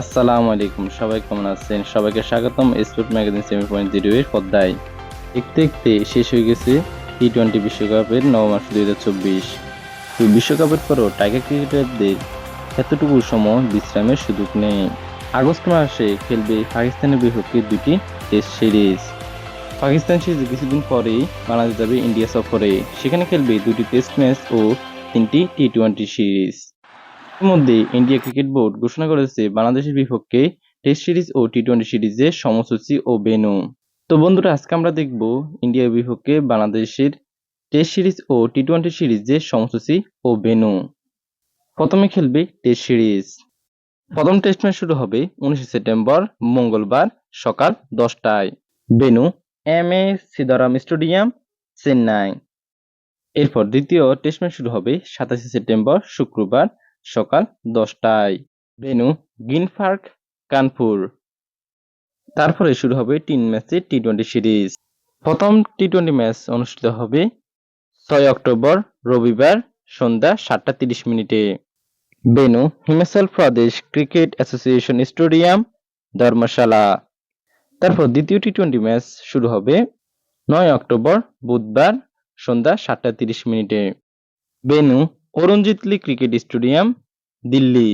আসসালামু আলাইকুম, সবাই কেমন আছেন? সবাইকে স্বাগতম sport magazine semi point zero এর পর্দায়। দেখতে দেখতে শেষ হয়ে গেছে টি টোয়েন্টি বিশ্বকাপের নবম আসর দুই হাজার চব্বিশ। তো বিশ্বকাপের পরও টাইগার ক্রিকেটারদের এতটুকু সময়, বিশ্রামের সুযোগ নেই। আগস্ট মাসে খেলবে পাকিস্তানের বিপক্ষে দুটি টেস্ট সিরিজ পাকিস্তান সিরিজ কিছুদিন পরেই বাংলাদেশ যাবে ইন্ডিয়া সফরে। সেখানে খেলবে দুটি টেস্ট ম্যাচ ও তিনটি টি টোয়েন্টি সিরিজ ইতিমধ্যে ইন্ডিয়া ক্রিকেট বোর্ড ঘোষণা করেছে বাংলাদেশের বিপক্ষে টেস্ট সিরিজ ও টি টোয়েন্টি সিরিজের সময়সূচি ও বেনু তো বন্ধুরা, আজকে আমরা দেখব ইন্ডিয়ার বিপক্ষে বাংলাদেশের টেস্ট সিরিজ ও টি টোয়েন্টি সিরিজের সময়সূচি ও বেনু প্রথমে খেলবে টেস্ট সিরিজ প্রথম টেস্ট ম্যাচ শুরু হবে উনিশে সেপ্টেম্বর, মঙ্গলবার সকাল দশটায়। Venue M A Chidambaram stadium Chennai এরপর দ্বিতীয় টেস্ট ম্যাচ শুরু হবে সাতাশে সেপ্টেম্বর, শুক্রবার সকাল দশটায়। Venue green park Kanpur. তারপরে শুরু হবে তিন ম্যাচের টি টোয়েন্টি সিরিজ। প্রথম টি টোয়েন্টি ম্যাচ অনুষ্ঠিত হবে ছয় অক্টোবর, রবিবার সন্ধ্যা সাতটা তিরিশ মিনিটে। Venue Himachal Pradesh cricket association stadium, Dharamshala. তারপর দ্বিতীয় টি টোয়েন্টি ম্যাচ শুরু হবে নয় অক্টোবর, বুধবার সন্ধ্যা সাতটা তিরিশ মিনিটে। Venue Arun Jaitley cricket stadium, Delhi.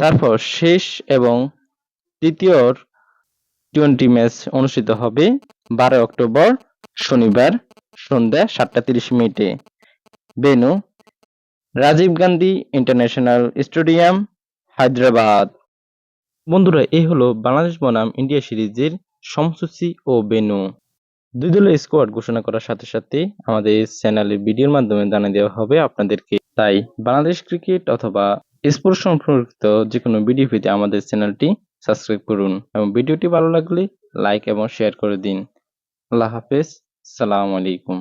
তারপর শেষ এবং তৃতীয় টোয়েন্টি ম্যাচ অনুষ্ঠিত হবে বারো অক্টোবর, শনিবার সন্ধ্যা সাতটা তিরিশ মিনিটে। Venue Rajiv Gandhi international stadium, Hyderabad. বন্ধুরা, এই হলো বাংলাদেশ বনাম ইন্ডিয়া সিরিজের সমসূচি ও বেনু দুই দলের স্কোয়াড ঘোষণা করার সাথে সাথে আমাদের চ্যানেলে ভিডিওর মাধ্যমে জানিয়ে দেওয়া হবে আপনাদেরকে। তাই বাংলাদেশ ক্রিকেট অথবা স্পোর্টস সম্পর্কিত যে কোনো ভিডিও পেতে আমাদের চ্যানেলটি সাবস্ক্রাইব করুন এবং ভিডিওটি ভালো লাগলে লাইক এবং শেয়ার করে দিন। আল্লাহ হাফেজ, সালাম আলাইকুম।